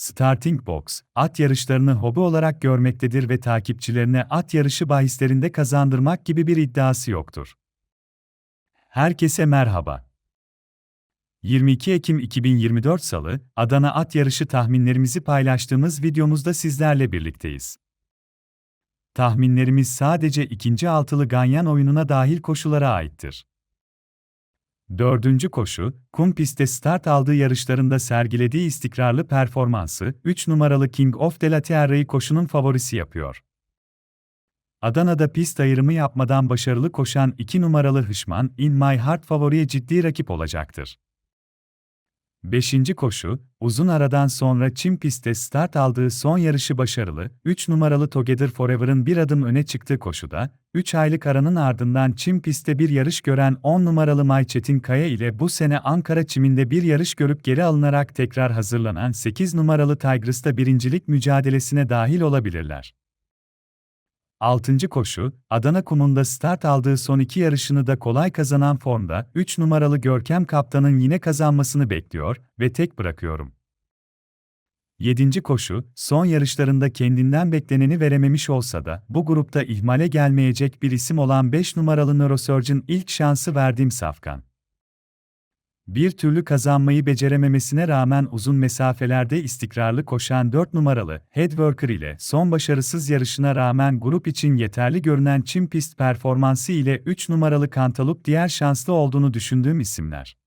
Starting Box, at yarışlarını hobi olarak görmektedir ve takipçilerine at yarışı bahislerinde kazandırmak gibi bir iddiası yoktur. Herkese merhaba. 22 Ekim 2024 Salı, Adana at yarışı tahminlerimizi paylaştığımız videomuzda sizlerle birlikteyiz. Tahminlerimiz sadece ikinci altılı ganyan oyununa dahil koşulara aittir. Dördüncü koşu, kum pistte start aldığı yarışlarında sergilediği istikrarlı performansı, 3 numaralı King of de la koşunun favorisi yapıyor. Adana'da pist ayrımı yapmadan başarılı koşan 2 numaralı Hışman, In My Heart favoriye ciddi rakip olacaktır. Beşinci koşu, uzun aradan sonra çim pistte start aldığı son yarışı başarılı, 3 numaralı Together Forever'ın bir adım öne çıktığı koşuda, 3 aylık aranın ardından çim pistte bir yarış gören 10 numaralı May Çetin Kaya ile bu sene Ankara çiminde bir yarış görüp geri alınarak tekrar hazırlanan 8 numaralı Tigris'ta birincilik mücadelesine dahil olabilirler. 6. koşu, Adana kumunda start aldığı son iki yarışını da kolay kazanan formda, 3 numaralı Görkem Kaptan'ın yine kazanmasını bekliyor ve tek bırakıyorum. 7. koşu, son yarışlarında kendinden bekleneni verememiş olsa da, bu grupta ihmale gelmeyecek bir isim olan 5 numaralı Neurosurgeon ilk şansı verdiğim Safkan. Bir türlü kazanmayı becerememesine rağmen uzun mesafelerde istikrarlı koşan 4 numaralı Headworker ile son başarısız yarışına rağmen grup için yeterli görünen çim pist performansı ile 3 numaralı Kantalup diğer şanslı olduğunu düşündüğüm isimler.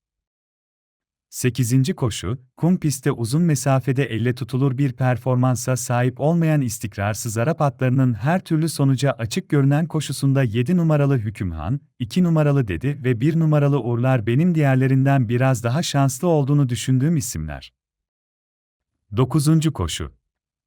8. koşu, kum pistte uzun mesafede elle tutulur bir performansa sahip olmayan istikrarsız Arap atlarının her türlü sonuca açık görünen koşusunda 7 numaralı Hükümhan, 2 numaralı Dedi ve 1 numaralı Uğurlar benim diğerlerinden biraz daha şanslı olduğunu düşündüğüm isimler. 9. koşu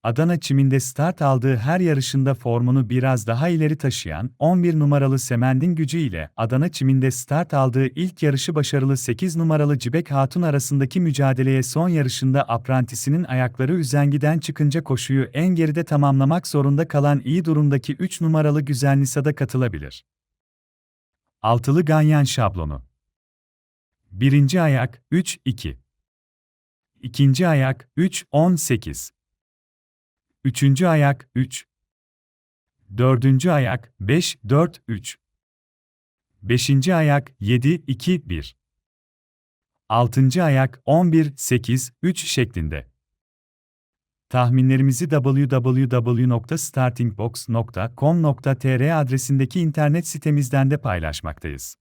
Adana çiminde start aldığı her yarışında formunu biraz daha ileri taşıyan 11 numaralı Semend'in gücü ile Adana çiminde start aldığı ilk yarışı başarılı 8 numaralı Cibek Hatun arasındaki mücadeleye son yarışında aprantisinin ayakları üzengiden çıkınca koşuyu en geride tamamlamak zorunda kalan iyi durumdaki 3 numaralı Güzel Nisa'da katılabilir. Altılı Ganyan şablonu Birinci ayak 3-2 İkinci ayak 3-18 Üçüncü ayak 3. Dördüncü ayak 5 4 3. Beşinci ayak 7 2 1. Altıncı ayak 11 8 3 şeklinde. Tahminlerimizi www.startingbox.com.tr adresindeki internet sitemizden de paylaşmaktayız.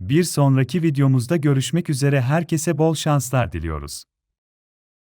Bir sonraki videomuzda görüşmek üzere herkese bol şanslar diliyoruz.